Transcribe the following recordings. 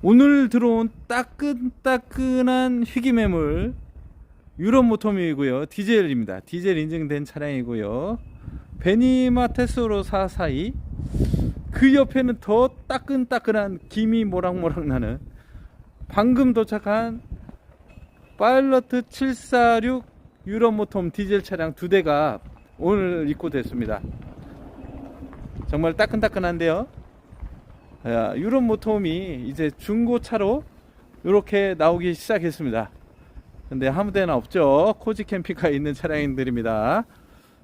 오늘 들어온 따끈따끈한 희귀매물 유럽 모터미이고요. 디젤입니다. 디젤 인증된 차량이고요. 베니마 테스로 442. 그 옆에는 더 따끈따끈한 김이 모락모락 나는 방금 도착한 파일러트 746 유럽 모톰 디젤 차량 두 대가 오늘 입고됐습니다. 정말 따끈따끈한데요. 야, 유럽 모톰이 이제 중고차로 이렇게 나오기 시작했습니다. 근데 아무 데나 없죠. 코지 캠핑카에 있는 차량들입니다.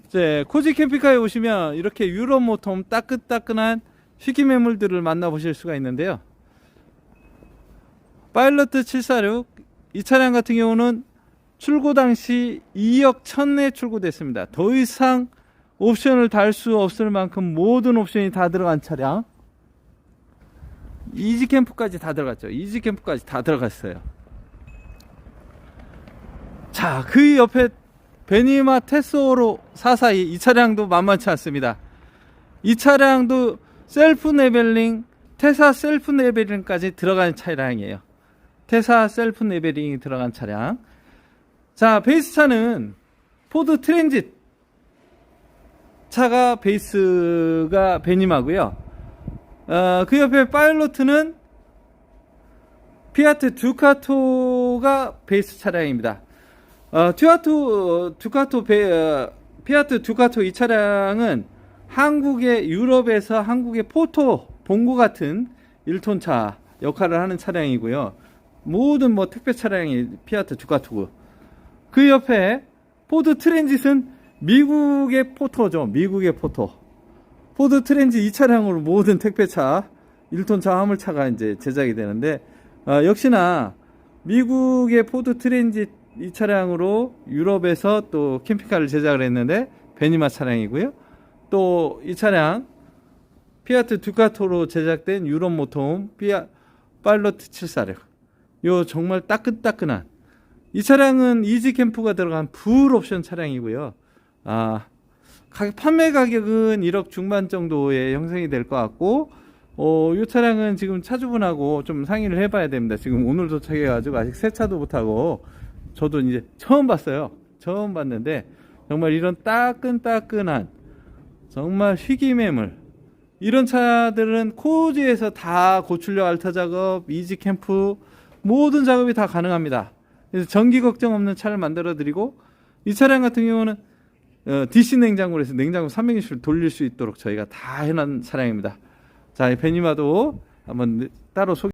이제 코지 캠핑카에 오시면 이렇게 유럽 모톰 따끈따끈한 희귀 매물들을 만나보실 수가 있는데요. 파일러트 746 이 차량 같은 경우는 출고 당시 2억 1000에 출고됐습니다. 더 이상 옵션을 달 수 없을 만큼 모든 옵션이 다 들어간 차량. 이지 캠프까지 다 들어갔죠. 이지 캠프까지 다 들어갔어요. 자, 그 옆에 베니마 테소로 442 이 차량도 만만치 않습니다. 이 차량도 셀프 레벨링, 테사 셀프 레벨링까지 들어간 차량이에요. 테사 셀프 레벨링이 들어간 차량. 자, 베이스 차는 포드 트랜짓 차가 베이스가 베니마고요. 어, 그 옆에 파일로트는 피아트 두카토가 베이스 차량입니다. 어, 튜아토 두카토 베, 어, 피아트 두카토 이 차량은 한국의 유럽에서 한국의 포토 봉고 같은 1톤 차 역할을 하는 차량이고요. 모든 뭐 택배 차량이 피아트 두카토고 그 옆에 포드 트랜짓은 미국의 포토죠. 미국의 포토. 포드 트렌지 이 차량으로 모든 택배차 1톤 차 화물차가 이제 제작이 되는데 어, 역시나 미국의 포드 트렌지 이 차량으로 유럽에서 또 캠핑카를 제작을 했는데 베니마 차량이고요. 또 이 차량 피아트 두카토로 제작된 유럽 모톰 피아 파일러트 746. 요 정말 따끈따끈한 이 차량은 이지 캠프가 들어간 풀 옵션 차량이고요. 아, 가격, 판매 가격은 1억 중반 정도의 형성이 될 것 같고, 어, 이 차량은 지금 차주분하고 좀 상의를 해봐야 됩니다. 지금 오늘 도착해가지고 아직 세차도 못하고, 저도 이제 처음 봤어요. 처음 봤는데, 정말 이런 따끈따끈한, 정말 희귀매물, 이런 차들은 코지에서 다 고출력 알타 작업, 이지 캠프, 모든 작업이 다 가능합니다. 그래서 전기 걱정 없는 차를 만들어 드리고, 이 차량 같은 경우는 어, DC 냉장고로 해서 냉장고 360을 돌릴 수 있도록 저희가 다 해놓은 차량입니다. 자, 이 베니마도 한번 따로 소개